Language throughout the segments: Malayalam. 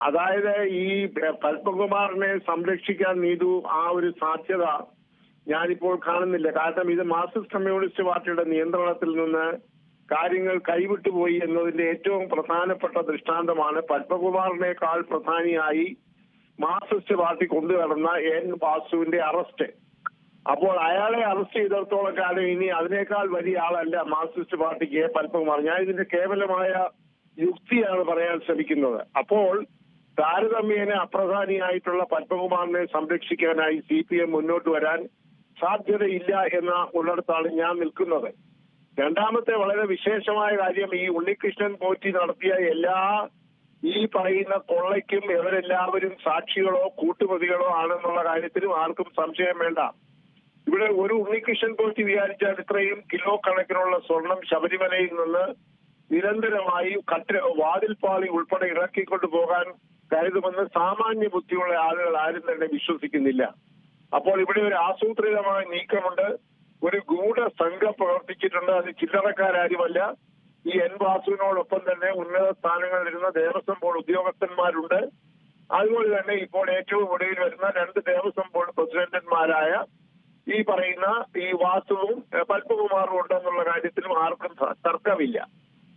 അതായത് ഈ പത്മകുമാറിനെ സംരക്ഷിക്കാൻ നീതു ആ ഒരു സാധ്യത ഞാനിപ്പോൾ കാണുന്നില്ല. കാരണം ഇത് മാർക്സിസ്റ്റ് കമ്മ്യൂണിസ്റ്റ് പാർട്ടിയുടെ നിയന്ത്രണത്തിൽ നിന്ന് കാര്യങ്ങൾ കൈവിട്ടുപോയി എന്നതിന്റെ ഏറ്റവും പ്രധാനപ്പെട്ട ദൃഷ്ടാന്തമാണ് പത്മകുമാറിനേക്കാൾ പ്രധാനിയായി മാർക്സിസ്റ്റ് പാർട്ടി കൊണ്ടുനടന്ന എൻ വാസുവിന്റെ അറസ്റ്റ്. അപ്പോൾ അയാളെ അറസ്റ്റ് ചെയ്തിടത്തോളം കാലം ഇനി അതിനേക്കാൾ വലിയ ആളല്ല മാർക്സിസ്റ്റ് പാർട്ടിക്ക് പത്മകുമാർ. ഞാൻ ഇതിന്റെ കേവലമായ യുക്തിയാണ് പറയാൻ ശ്രമിക്കുന്നത്. അപ്പോൾ താരതമ്യേന അപ്രധാനിയായിട്ടുള്ള പത്മകുമാറിനെ സംരക്ഷിക്കാനായി സി പി എം മുന്നോട്ട് വരാൻ സാധ്യതയില്ല എന്ന ഉള്ളിടത്താണ് ഞാൻ നിൽക്കുന്നത്. രണ്ടാമത്തെ വളരെ വിശേഷമായ കാര്യം ഈ ഉണ്ണികൃഷ്ണൻ പോറ്റി നടത്തിയ എല്ലാ ഈ പറയുന്ന കൊള്ളയ്ക്കും ഇവരെല്ലാവരും സാക്ഷികളോ കൂട്ടുപ്രതികളോ ആണെന്നുള്ള കാര്യത്തിലും ആർക്കും സംശയം വേണ്ട. ഇവിടെ ഒരു ഉണ്ണികൃഷ്ണൻ പോറ്റി വിചാരിച്ചാൽ ഇത്രയും കിലോ കണക്കിനുള്ള സ്വർണം ശബരിമലയിൽ നിന്ന് നിരന്തരമായി കട്ട വാതിൽപ്പാളി ഉൾപ്പെടെ ഇറക്കിക്കൊണ്ടു പോകാൻ കരുതുമെന്ന് സാമാന്യ ബുദ്ധിയുള്ള ആളുകൾ ആരും തന്നെ വിശ്വസിക്കുന്നില്ല. അപ്പോൾ ഇവിടെ ഒരു ആസൂത്രിതമായ നീക്കമുണ്ട്. ഒരു ഗൂഢ സംഘം പ്രവർത്തിച്ചിട്ടുണ്ട്. അത് ചില്ലറക്കാരുമല്ല ഈ എൻ വാസുവിനോടൊപ്പം തന്നെ ഉന്നത സ്ഥാനങ്ങളിലിരുന്ന ദേവസ്വം ബോർഡ് ഉദ്യോഗസ്ഥന്മാരുണ്ട്. അതുപോലെ തന്നെ ഇപ്പോൾ ഏറ്റവും ഒടുവിൽ വരുന്ന രണ്ട് ദേവസ്വം ബോർഡ് പ്രസിഡന്റന്മാരായ ഈ പറയുന്ന ഈ വാസുവും പത്മകുമാറും ഉണ്ടെന്നുള്ള കാര്യത്തിലും ആർക്കും തർക്കമില്ല.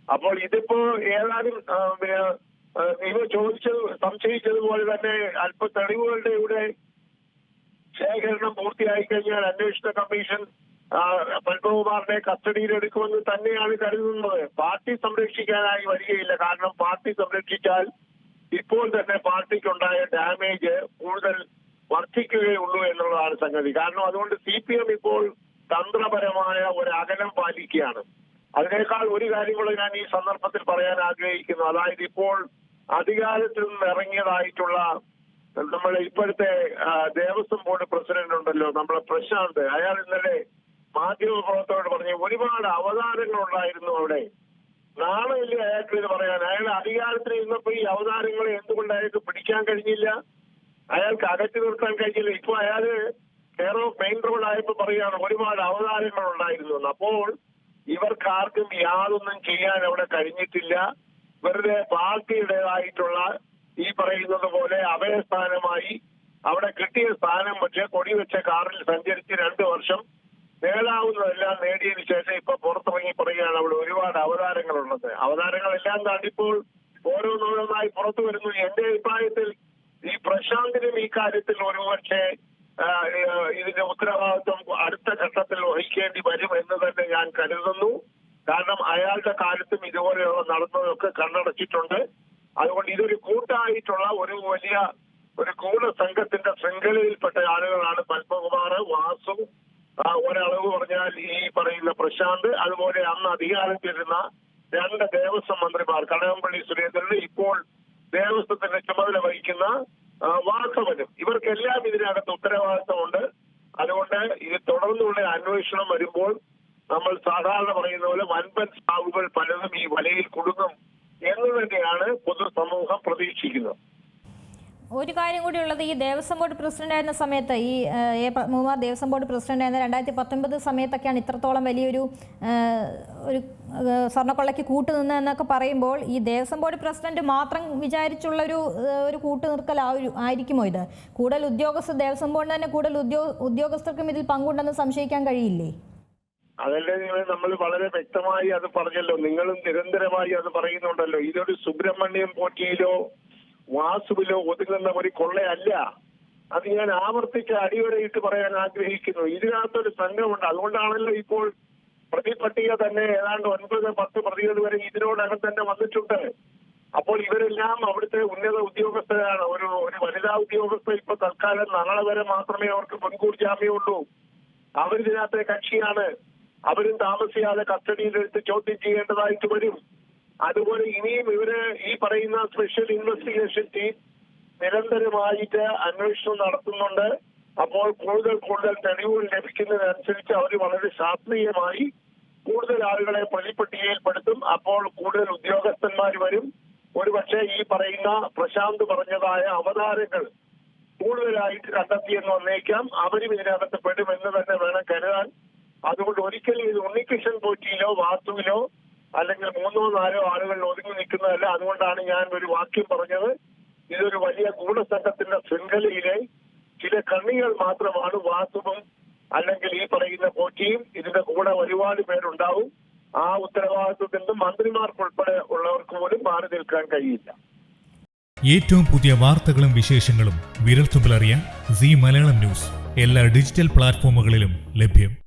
അപ്പോൾ ഇതിപ്പോ ഏതാനും നിങ്ങൾ ചോദിച്ചത് സംശയിച്ചതുപോലെ തന്നെ അല്പ തെളിവുകളുടെ ഇവിടെ ശേഖരണം പൂർത്തിയായി കഴിഞ്ഞാൽ അന്വേഷണ കമ്മീഷൻ പത്മകുമാറിനെ കസ്റ്റഡിയിൽ എടുക്കുമെന്ന് തന്നെയാണ് കരുതുന്നത്. പാർട്ടി സംരക്ഷിക്കാനായി വരികയില്ല. കാരണം പാർട്ടി സംരക്ഷിച്ചാൽ ഇപ്പോൾ തന്നെ പാർട്ടിക്കുണ്ടായ ഡാമേജ് കൂടുതൽ വർദ്ധിക്കുകയുള്ളൂ എന്നുള്ളതാണ് സംഗതി. കാരണം അതുകൊണ്ട് സി പി എം ഇപ്പോൾ തന്ത്രപരമായ ഒരു അകലം പാലിക്കുകയാണ്. അതിനേക്കാൾ ഒരു കാര്യം കൂടെ ഞാൻ ഈ സന്ദർഭത്തിൽ പറയാൻ ആഗ്രഹിക്കുന്നു. അതായത് ഇപ്പോൾ അധികാരത്തിൽ നിന്ന് ഇറങ്ങിയതായിട്ടുള്ള നമ്മളെ ഇപ്പോഴത്തെ ദേവസ്വം ബോർഡ് പ്രസിഡന്റ് ഉണ്ടല്ലോ നമ്മളെ പ്രശാന്ത്. അയാൾ ഇന്നലെ മാധ്യമപ്രവർത്തകരോട് പറഞ്ഞു ഒരുപാട് അവതാരങ്ങൾ ഉണ്ടായിരുന്നു അവിടെ നാളെയില്ലേ അയാൾക്ക് ഇത് പറയാൻ? അയാൾ അധികാരത്തിൽ ഇരുന്നപ്പോ ഈ അവതാരങ്ങളെ എന്തുകൊണ്ട് അയാൾക്ക് പിടിക്കാൻ കഴിഞ്ഞില്ല? അയാൾക്ക് അകറ്റി നിർത്താൻ കഴിഞ്ഞില്ല. ഇപ്പൊ അയാൾ ഓഫ് മെയിൻ റോഡ് ആയപ്പോ പറയാണ് ഒരുപാട് അവതാരങ്ങൾ ഉണ്ടായിരുന്നു അപ്പോൾ ഇവർക്കാർക്കും യാതൊന്നും ചെയ്യാൻ അവിടെ കഴിഞ്ഞിട്ടില്ല. വെറുതെ പാർട്ടിയുടേതായിട്ടുള്ള ഈ പറയുന്നത് പോലെ അഭയസ്ഥാനമായി അവിടെ കിട്ടിയ സ്ഥാനം പക്ഷേ കൊടിവെച്ച കാറിൽ സഞ്ചരിച്ച് രണ്ടു വർഷം നേടാവുന്നതെല്ലാം നേടിയതിനു ശേഷം ഇപ്പൊ പുറത്തിറങ്ങി പറയുകയാണ് അവിടെ ഒരുപാട് അവതാരങ്ങളുള്ളത്. അവതാരങ്ങളെല്ലാം താണ്ടിപ്പോൾ ഓരോന്നോരോന്നായി പുറത്തു വരുന്നു. എന്റെ അഭിപ്രായത്തിൽ ഈ പ്രശാന്തിനും ഈ കാര്യത്തിൽ ഒരുപക്ഷെ ഇതിന്റെ ഉത്തരവാദിത്വം അടുത്ത ഘട്ടത്തിൽ വഹിക്കേണ്ടി വരും എന്ന് തന്നെ ഞാൻ കരുതുന്നു. കാരണം അയാളുടെ കാലത്തും ഇതുപോലെയുള്ള നടന്നതൊക്കെ കണ്ണടച്ചിട്ടുണ്ട്. അതുകൊണ്ട് ഇതൊരു കൂട്ടായിട്ടുള്ള ഒരു വലിയ ഒരു കൂട സംഘത്തിന്റെ ശൃംഖലയിൽപ്പെട്ട ആളുകളാണ് പത്മകുമാർ വാസു ഒരളവ് പറഞ്ഞാൽ ഈ പറയുന്ന പ്രശാന്ത് അതുപോലെ അന്ന് അധികാരത്തിലിരുന്ന രണ്ട് ദേവസ്വം മന്ത്രിമാർ കടകംപള്ളി സുരേന്ദ്രന് ഇപ്പോൾ ദേവസ്വത്തിന്റെ ചുമതല വഹിക്കുന്ന വാസവനും. ഇവർക്കെല്ലാം ഇതിനകത്ത് ഉത്തരവാദിത്തമുണ്ട് അതുകൊണ്ട് ഇത് തുടർന്നുള്ള അന്വേഷണം വരുമ്പോൾ നമ്മൾ സാധാരണ പറയുന്ന പോലെ വൻപൻ സാവുകൾ പലതും ഈ വലയിൽ കുടുങ്ങും എന്ന് തന്നെയാണ് പൊതുസമൂഹം പ്രതീക്ഷിക്കുന്നത്. ഒരു കാര്യം കൂടി ഉള്ളത് ഈ ദേവസ്വം ബോർഡ് പ്രസിഡന്റ് ആയിരുന്ന സമയത്ത് ഈ A Padmakumar Devaswom board president ആയിരുന്ന രണ്ടായിരത്തി പത്തൊൻപത് സമയത്തൊക്കെയാണ് ഇത്രത്തോളം വലിയൊരു ഒരു സ്വർണക്കൊള്ളയ്ക്ക് കൂട്ടുനിന്ന് എന്നൊക്കെ പറയുമ്പോൾ ഈ ദേവസ്വം ബോർഡ് പ്രസിഡന്റ് മാത്രം വിചാരിച്ചുള്ള ഒരു ഒരു കൂട്ടുനിർക്കൽ ആയിരിക്കുമോ ഇത്? കൂടുതൽ ഉദ്യോഗസ്ഥർ ദേവസ്വം ബോർഡിന് തന്നെ കൂടുതൽ ഉദ്യോഗ ഉദ്യോഗസ്ഥർക്കും ഇതിൽ പങ്കുണ്ടെന്ന് സംശയിക്കാൻ കഴിയില്ലേ? അതല്ലേ നിങ്ങൾ നമ്മൾ വളരെ വ്യക്തമായി അത് പറഞ്ഞല്ലോ. നിങ്ങളും നിരന്തരമായി അത് പറയുന്നുണ്ടല്ലോ. ഇതൊരു സുബ്രഹ്മണ്യം പോറ്റിയിലോ വാസുവിലോ ഒതുങ്ങുന്ന ഒരു കൊള്ളയല്ല. അത് ഞാൻ ആവർത്തിച്ച് അടിവരയിട്ട് പറയാൻ ആഗ്രഹിക്കുന്നു. ഇതിനകത്തൊരു സംഘമുണ്ട്. അതുകൊണ്ടാണല്ലോ ഇപ്പോൾ പ്രതിപട്ടിക തന്നെ ഏതാണ്ട് ഒൻപത് പത്ത് പ്രതികൾ വരെ ഇതിനോടകം തന്നെ വന്നിട്ടുണ്ട്. അപ്പോൾ ഇവരെല്ലാം അവിടുത്തെ ഉന്നത ഉദ്യോഗസ്ഥരാണ്. ഒരു ഒരു വനിതാ ഉദ്യോഗസ്ഥ ഇപ്പൊ തൽക്കാലം നാളെ വരെ മാത്രമേ അവർക്ക് മുൻകൂർ ജാമ്യമുള്ളൂ. അവരിതിനകത്തെ കക്ഷിയാണ്. അവരും താമസിയാതെ കസ്റ്റഡിയിലെടുത്ത് ചോദ്യം ചെയ്യേണ്ടതായിട്ട് വരും. അതുപോലെ ഇനിയും ഇവർ ഈ പറയുന്ന സ്പെഷ്യൽ ഇൻവെസ്റ്റിഗേഷൻ ടീം നിരന്തരമായിട്ട് അന്വേഷണം നടത്തുന്നുണ്ട്. അപ്പോൾ കൂടുതൽ കൂടുതൽ തെളിവുകൾ ലഭിക്കുന്നതിനനുസരിച്ച് അവർ വളരെ ശാസ്ത്രീയമായി കൂടുതൽ ആളുകളെ പ്രതിപട്ടികയിൽപ്പെടുത്തും അപ്പോൾ കൂടുതൽ ഉദ്യോഗസ്ഥന്മാർ വരും. ഒരുപക്ഷെ ഈ പറയുന്ന പ്രശാന്ത് പറഞ്ഞതായ അവതാരങ്ങൾ കൂടുതലായിട്ട് കണ്ടെത്തിയെന്ന് വന്നേക്കാം. അവരും ഇതിനകത്ത് പെടുമെന്ന് തന്നെ വേണം കരുതാൻ. അതുകൊണ്ട് ഒരിക്കലും ഇത് ഉണ്ണികൃഷ്ണൻ പോറ്റിയിലോ വാസ്തുവിലോ അല്ലെങ്കിൽ മൂന്നോ നാലോ ആളുകൾ ഒതുങ്ങി നിൽക്കുന്നതല്ല. അതുകൊണ്ടാണ് ഞാൻ ഒരു വാക്യം പറഞ്ഞത്. ഇതൊരു വലിയ ഗൂഢസംഘത്തിന്റെ ശൃംഖലയിലെ ചില കണ്ണികൾ മാത്രമാണ് വാസുവും അല്ലെങ്കിൽ ഈ പറയുന്ന പോറ്റിയും ഇതിന്റെ കൂടെ ഒരുപാട് പേരുണ്ടാവും. ആ ഉത്തരവാദിത്വത്തിൽ നിന്ന് മന്ത്രിമാർക്കുൾപ്പെടെ ഉള്ളവർക്ക് പോലും മാറി നിൽക്കാൻ കഴിയില്ല. ഏറ്റവും പുതിയ വാർത്തകളും വിശേഷങ്ങളും വിരൽത്തുമ്പിലറിയാൻ സി മലയാളം ന്യൂസ്. എല്ലാ ഡിജിറ്റൽ പ്ലാറ്റ്ഫോമുകളിലും ലഭ്യം.